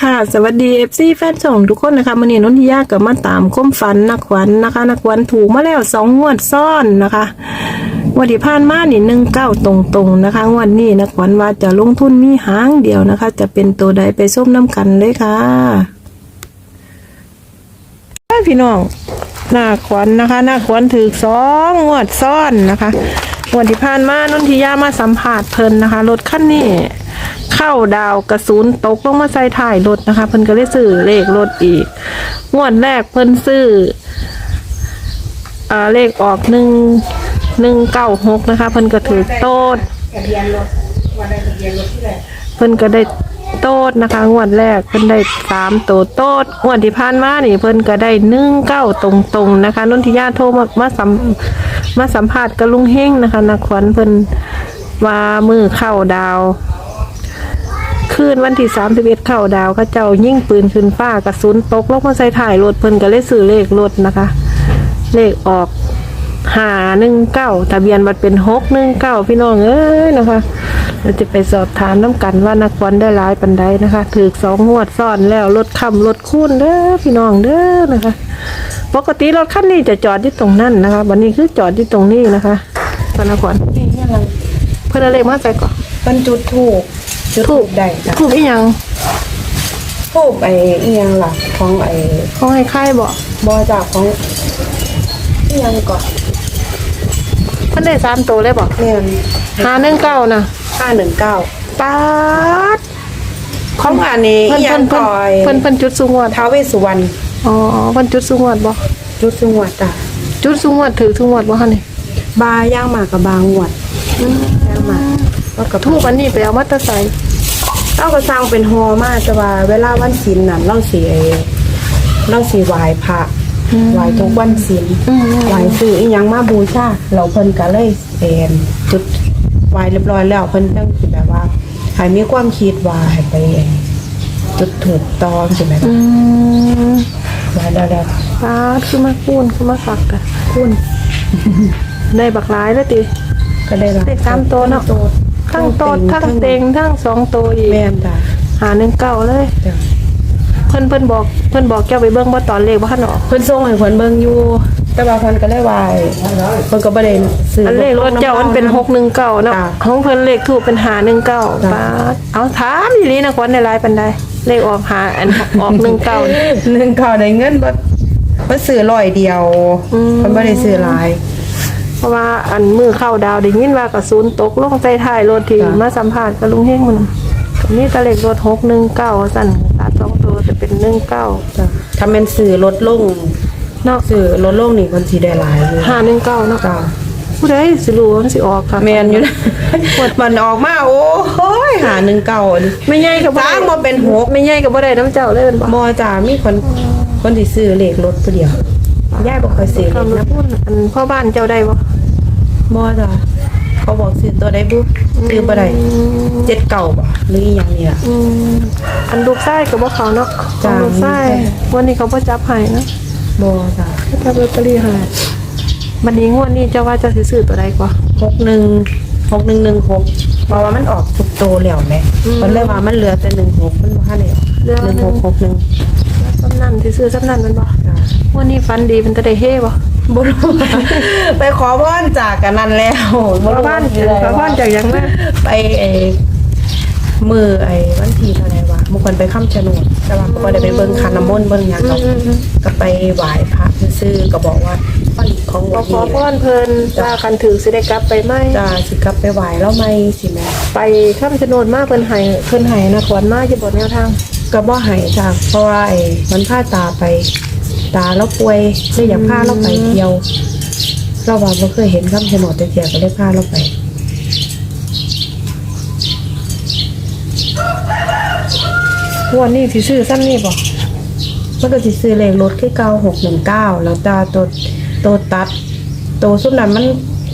ค่ะ สวัสดีเอฟซีแฟนช่องทุกคนนะคะมันนี่นนทิยากับมาตามค้มฝันนักขวัญนะคะ นักขวัญถูกมาแล้วสองงวดซ้อนนะคะงวันที่ผ่านมานี่หนึ่งเก้าตรงๆนะคะงวันนี้นักขวัญว่าจะลงทุนมีหางเดียวนะคะ จะเป็นตัวใดไปส้มน้ำกันเลยค่ะพี่น้องหน้าขวัญนะคะหน้าขวัญถือสองงวดซ้อนนะคะงวันที่ผ่านมานนทิยามาสัมผัสเพลินนะคะรถคันนี้ เข้าดาวกระสุนตกลงมาใส่ถ่ายรถนะคะ เพิ่นก็เลยซื้อเลขรถอีก งวดแรกเพิ่นซื้ออ่าเลขออกหนึ่งหนึ่งเก้าหกนะคะ เพิ่นก็ถือโต๊ดเพิ่นก็ได้โต๊ดนะคะ งวดแรกเพิ่นได้สามตัวโต๊ดงวดที่ผ่านมานี่เพิ่นก็ได้หนึ่งเก้าตรงๆนะคะนนทิยาโทรมามาสัมมาสัมภาษณ์กับลุงเฮงนะคะนักขวัญเพิ่นว่ามือเข้าดาว คืนวันที่สามสิบเอ็ดเข้าดาวเขาเจ้ายิ่งปืนขึ้นฟ้ากระสุนตกลงมาใส่ถ่ายรถเพิ่นก็เลยซื้อเลขรถนะคะ เลขออกหาหนึ่งเก้าทะเบียนบัตรเป็นหกหนึ่งเก้าพี่น้องเอ้ยนะคะ เราจะไปสอบถามน้ำกันว่านักบอลได้หลายปันใดนะคะถือสองงวดซ่อนแล้วรถคำรถคูนเด้อพี่น้องเด้อนะคะ ปกติรถคันนี้จะจอดที่ตรงนั้นนะคะ วันนี้คือจอดที่ตรงนี้นะคะพนักงานนี่ยังไงเพื่อนเอาเลขมาใส่ก่อนมันจุดถูก จุดถูกได้จ้ะถูกอีหยังถูกไอ้อีหยังล่ะของไอ้เขาให้ค่ายบอกบอจากของอีหยังก่อนเพิ่นได้สามตัวเลยบอกเนี่ยหาหนึ่งเก้านะห้าหนึ่งเก้าปาดของอันนี้เพิ่นอีหยัเพิ่นเพิ่นงก่อยเพิ่นเพิ่นจุดสูงวดท้าวเวสสุวรรณอ๋อเพิ่นจุดสูงวดบ่จุดสุงวดจ้ะจุดสูงวดถือสูงวดบ่คะนี่บาย่างหมากกับบางหวดย่างหมากก็กับทูกอันนี้ไปเอามาแตะใส่ เราก็สร้างเป็นฮอมาแต่ว่าเวลาวันศีลน่ะเราสิไอ้เราสิไหว้พระไหว้ทุกวันศีลไหว้ซื้ออีหยังมาบูชาเราเพิ่นก็เลยเป็นจุดไหว้เรียบร้อยแล้วเพิ่นจังสิแบบว่าให้มีความคิดว่าให้ไปจุดถูกต้องใช่ไหมอืมไหว้แล้วแล้วปาดคือมาคูนคือมาสักกันคูนได้บักหลายแล้วติก็ได้รับเลขสามตัวเนาะ ทั้งโตดทั้งเต็งทั้งสองตัวอีกแม่นจ้ะหาหนึ่งเก้าเลย จ้ะเพิ่นเพิ่นบอกเพิ่นบอกแก้วไปเบิ่งบ่ตอนเลขบ่ทันออกเพิ่นส่งให้เพิ่นเบิ่งอยู่ แต่ว่าเพิ่นก็เลยไหว้เพิ่นก็บ่ได้ซื้ออันเลขรถเจ้ามันเป็นหกหนึ่งเก้าเนาะจ้ะของเพิ่นเลขถูกเป็นหาหนึ่งเก้าจ้ะปาดเอาถามอีหลีนะควันได้หลายปันใดเลขออกหาอันออกหนึ่งเก้าหนึ่งเขาได้เงินบ่บ่ซื้อร้อยเดียวอืม เพิ่นบ่ได้ซื้อหลาย เพราะว่าอันมือเข้าดาวได้ยินว่ากระสุนตกลงใส่ท้ายรถที่จ้ะมาสัมภาษณ์กับลุงเฮงมันนี่ตะเลขรถหกหนึ่งเก้าสั่นตาสองตัวจะเป็นหนึ่งเก้าจ้ะถ้าแม่นซื้อลดลงเนาะซื้อลดลงนี่เพิ่นสิได้หลายอยู่หาหนึ่งเก้าเนาะจ้ะผู้ใดสิรู้ว่ามันสิออกค่ะแม่นอยู่นะมันออกมาโอ้ยหาหนึ่งเก่าอันนี้ไม่ใหญ่กับบ่สร้างมาเป็นหกไม่ใหญ่กับบ่ได้น้ำเจ้าเลยเป็นบ่บ่จ้ะมีคนคนที่ซื้อเลขรถผู้เดียว ยายบ่ค่อยซื้อเลขคำละนะพูดอันพ่อบ้านเจ้าได้บ่บ่จ้ะเขาบอกซื้อตัวใดบุซื้อบ่ได้เจ็ดเก่าบ่หรืออีหยังนี่ล่ะ อืมอันลูกไส้กับว่าเขาเนาะจ้ะลูกไส้วันนี้เขาบ่จับให้นะบ่จ้ะเขาจับลอตเตอรี่ให้วันนี้งวดนี้เจ้าว่าเจะสิซื้อตัวใดกว่า หกหนึ่งหกหนึ่งหนึ่งหกเพราะว่ามันออกทุกโตแล้วแหม่อืมมันเลยว่ามันเหลือแต่หนึ่งหกมันบ่ทันได้เหลือหนึ่งหกหกหนึ่งซ้ำนั่น สิซื้อซ้ำนั่นแมันบ่จ้ะงวันนี้ฟันดีเป็นตะได้เฮ่บ่บ่รู้ ไปขอพรจากกันนั่นแล้วพ่อบ้านพ่อบ้านจากหยังนะไปไอ้มือไอ้วันที่เท่าไหร่วะบางคนไปค้ำชะโนดแต่ว่าก็บ่ได้ไปเบิ่งคันน้ำมนต์เบิ่งหยังหรอกก็ไปไหว้พระซื่อๆก็บอกว่าป้นของขอวันขอนี้พรเพิ่นว่ากันถือสิได้กลับไปไหมจะสิกลับไปไหว้แล้วไหมสิแม่ไปข้ามชะโนดมาเพิ่นให้เพิ่นให้นะขวัญมาอยู่บ่แนวทาง ก็บ่ให้จ้ะเพราะว่าไอ้มันพาตาไป ตาแล้วป่วยเลยอยากพาเราไปเที่ยว เราว่าบ่เคยเห็นค้ำชะโนดแต่เที่ยวก็เลยพาเราไปงวันนี้สิซื้อซ้ำนี่บ่มันก็สิซื้อเลขรถคือเก้าหกหนึ่งเก้าแล้วตาตัวตัวตัด ตัวสุดนั้นมัน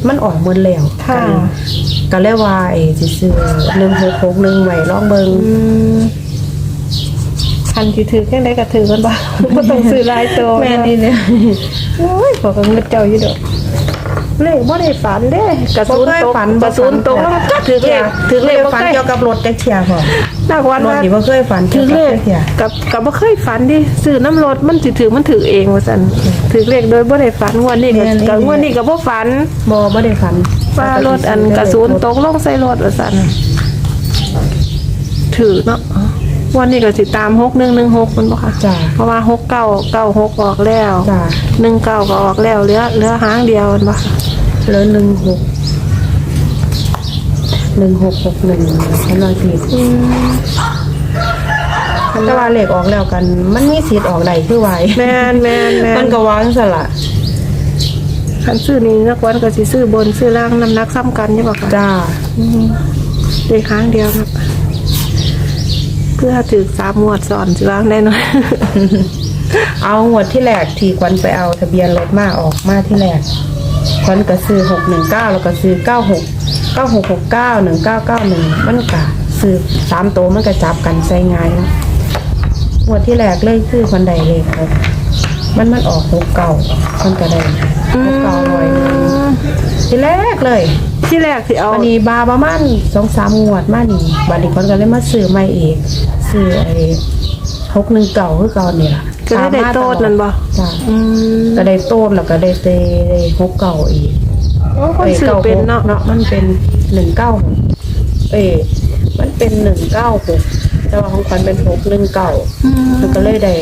มันออกหมดแล้วค่ะ ก็ก็เลยว่าไอ้สิซื้อหนึ่งหกหกหนึ่งไว้ลองเบิงอืม คันที่ถือแค่ไหนก็ถือกันบ้างก็ต้องซื้อหลายตัวแม่นี่เนี่ยโอ้ยขอกับเงินเจ้าอยู่ดอกเลขบ่ได้ฝันเด้กระสุนตกกระสุนตกแล้วมันก็ถือเลขถือเลเลขขบ่ฝันเคยเกี่ยวกับรถแท็กเทียพอนักวันรถว่านี่บ่เคยฝันถือเลขเกี่ยวกับกับกับบ่เคยฝันดิซื้อน้ำรถมันสิถือมันถือเองว่าซั่นถือเลขโดยบ่ได้ฝันงวดนี้ก็กับงวดนี้ก็บ่ฝันบ่บ่ได้ฝันว่ารถอันกระสุนตกลงใส่รถว่าซั่นถือเนาะ วันนี้ก็สิตาม6116มันบ่ค่ะ จ้าเพราะว่า69 96ออกแล้วจ้า19ก็ออกแล้วเหลือเหลือหางเดียวมันบ่ค่ะแล้วหนึ่งหกหนึ่งหกหกหนึ่งฉันลอยผิดแต่ว่าเลขออกแล้วกัน มันมีสิทธิ์ออกใดคือไว้แม่นแม่นแม่มันนก็วางสละคันซื้อนี่นักวันก็สิซื้อบนซื้อล่างน้ำหนักซ้ำกันใช่บ่ค่ะจ้าเด็กครั้งเดียวครับ เพื่อถือสามหมวดสอนสิล้างได้หน่อยเอางวดที่แรกที่ควันไปเอาทะเบียนรถมาออกมาที่แรกควันก็ซื้อหกหนึ่งเก้าแล้วก็ซื้อเก้าหกเก้าหกหกเก้าหนึ่งเก้าเก้าหนึ่งมันก็ซื้อสามโตวมันก็จับกันใส่ง่ายเนาะงวดที่แรกเลยคือคนใดเลยครับมันมันออกหกเก้ามันก็ได้หกเก้าร้อยที่แรกเลย ที่แรกที่เอาวันนี้บาประมาณสองสามงวดมานี่บัดนี้คนก็เลยมาซื้อใหม่อีก ซื้อไอ้หกหนึ่งเก่าคือเก่าเนี่ยล่ะก็ได้ได้โตดนั่นบ่จ้ะอืมก็ได้โต้นแล้วก็ได้เตได้หกเก่าอีกโอ้คนซื้อเป็นเนาะเนาะมันเป็นหนึ่งเก้าหกเอ้ยมันเป็นหนึ่งเก้าหกแต่ว่าของควันเป็นหกหนึ่งเก่า อืมมันก็เลยได้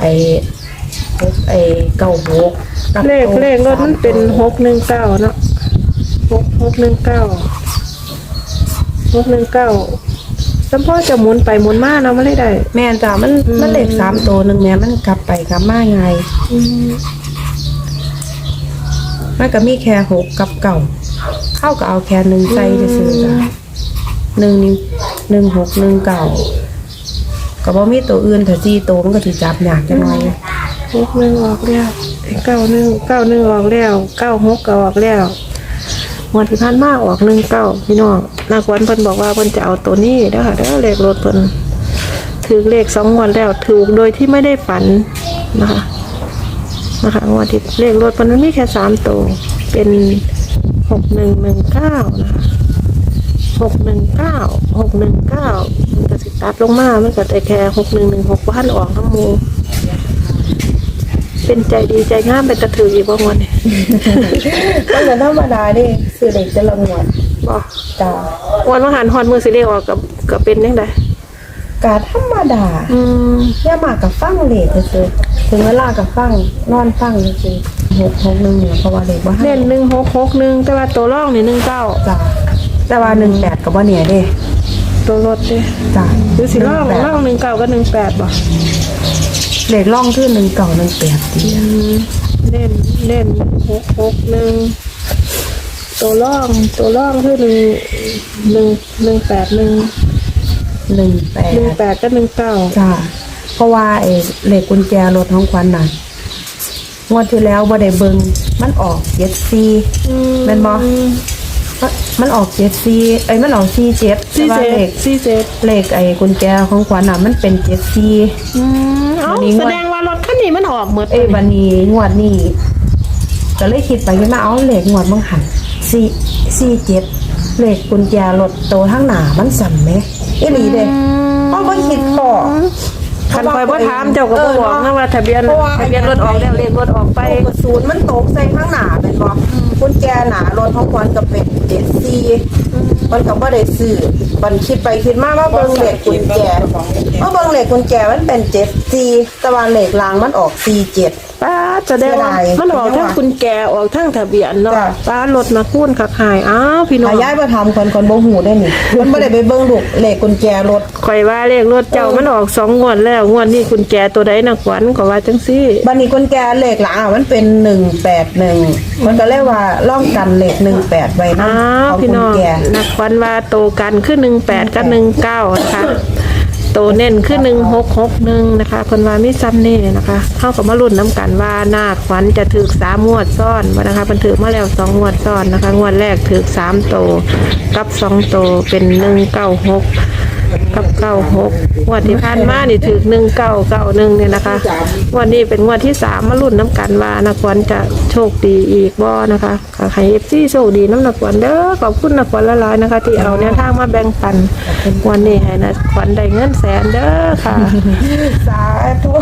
ไอ้หกไอ้เก้าหกกับเลขโต๊ะเลขรถมันเป็นสามหกหนึ่งเก้าเนาะหกหกหนึ่งเก้าหกหนึ่งเก้า จำพ่อจะหมุนไปหมุนมาเนาะไม่ได้ได้ แม่นจ้ะมันอืม มันเลขสามตัวหนึ่งแม่มันกลับไปกลับมาไงอืมมันก็มีแค่หกกับเก่าเข้าก็เอาแค่หนึ่งใส่จะซื้อจ้ะหนึ่งนี่หนึ่งหกหนึ่งเก่าก็บ่มีตัวอื่นถ้าจีตัวมันก็สิจับยากจังหน่อยหกหนึ่งออกแล้วเก้าหนึ่งเก้าหนึ่งออกแล้วเก้าหกก็ออกแล้ว งวันที่ผ่านมาออกหนึ่งเก้าพี่น้องนักวันเพิ่นบอกว่าเพิ่นจะเอาตัวนี้เด้อค่ะเด้อเลขรถเพิ่นถือเลขสองงวันแล้วถูกโดยที่ไม่ได้ฝันนะคะนะคะงวดที่เลขรถมันมีแค่สามตัวเป็นหกหนึ่งหนึ่งเก้านะคะหกหนึ่งเก้าหกหนึ่งเก้ามันก็สิตัดลงมามันก็แต่แค่หกหนึ่งหนึ่งหกพันออกทั้งหมู เป็นใจดีใจงามเป็นตะถืออีกบ้างวันนี้มันก็ธรรมดาเดิซื้อเด็กจะละงวดบอกจ้าวันว่าหันฮอนมือสิเลขออกกับกับเป็นยังไงกาธรรมดาอืมอย่ามากับฟังเลขซื่อๆถึงเวลากับฟังนอนฟังซื่อๆหกหกหนึ่งเนี่ยเพราะว่าเด็กว่าให้เล่นหนึ่งหกหกหนึ่งแต่ว่าตัวร่องนี่หนึ่งเก้าจ้าแต่ว่าหนึ่งแปดกับว่าเนี่ยเด้ตัวรถเด้จ้าหรือสิร่องแปดร่องหนึ่งเก้าก็หนึ่งแปดบ่ เลขล่องคือหนึ่งเก่าหนึ่งแปดดีอืมเล่นเล่นหกหกหนึ่งตัวร่องตัวร่องคือหนึ่งหนึ่งหนึ่งแปดหนึ่งหนึ่งแปดหนึ่งแปดก็หนึ่งเก้าจ้าเพราะว่าไอ้เหล็กกุญแจรถของควันน่ะงวดที่แล้วบ่ได้เบิงมันออกเจ็ดซีแม่นบ่ มันมันออกเจ็ดซีไอ้ยมันออกซีเจ็ดสี่แต่ว่าเจ็เหล็ดกสี่เจ็ดเหล็กไอ้กุญแจของควันน่ะมันเป็นเจ็ดซี อืมเอ้าวันนี้งวด แสดงว่ารถคันนี้มันออกหมดเอ้ยวันนี้งวดนี้ก็เลยคิดไปว่าเอาเหล็กงวดมังหันซีซีเจ็ดเหล็กกุญแจรถโตทั้งหนามันสั่นไหมอีหลีเด้เพราะว่าคิดพอ คันคอยบ่ถามเจ้าก็บ่บอกนะว่าทะเบียนเพราะว่าทะเบียนรถออกแล้วเลขรถออกไปไปกระสุนมันตกใส่ข้างหน้าเป็นบ่กุญแจหนารถของควันก็เป็นเจ็ดซีมันก็บ่ได้ซื้อมันคิดไปคิดมาว่าเบิ่งเหล็กกุญแจว่าเบิ่งเหล็กกุญแจมันเป็นเจ็ดซีแต่ว่าเหล็กรางมันออกซีเจ็ดป้า แสดงว่าเสียดายมันออกทั้งกุญแจออกทั้งทะเบียนเนาะจ้ะ ป้ารถมาคุ้นขักหายอ้าวพี่น้องถ้าย้ายมาทำคนคนบ่หูได้นี่มันบ่ได้ไปเบิ่งลูกเหล็กกุญแจรถ ข่อยว่าเลขรถเจ้ามันออกสองงวดแล้วงวดนี้กุญแจตัวใดนักขวัญก็ว่าจังซี่ บัดนี้กุญแจเหล็กหลังอะมันเป็น181มันก็เลยว่าล่องกันเหล็ก18ไว้นะอ้าวเอาพี่กุญน้องแจนักขวัญว่าโตกันขึ้นหนึ่งแปดกับหนึ่งเก้านะคะ โตเน้นขึ้นหนึ่งหกหกหนึ่งนะคะคนว่ามิซ้ำนี่นะคะเข้ากับมารุ่นน้ำกันว่าหน้าขวัญจะถือสามงวดซ้อนนะคะมันถือมาแล้วสองงวดซ้อนนะคะ งวดแรกถือสามโตกับสองโตเป็นหนึ่งเก้าหก กับเก้าหกงวดที่ผ่านมานี่ถือหนึ่งเก้าเก้าหนึ่งเนี่ยนะคะงวันนี้เป็นงวดที่สามมาลุ้นน้ำกันว่านักวันจะโชคดีอีกบ่นะคะขอให้เอฟซีโชคดีน้ำนักวันเด้อขอบคุณนักวันละลายนะคะ ที่เอาแนวทางมาแบ่งปันวันนี้ให้นักวันได้เงินแสนเด้อค่ะ สาธุ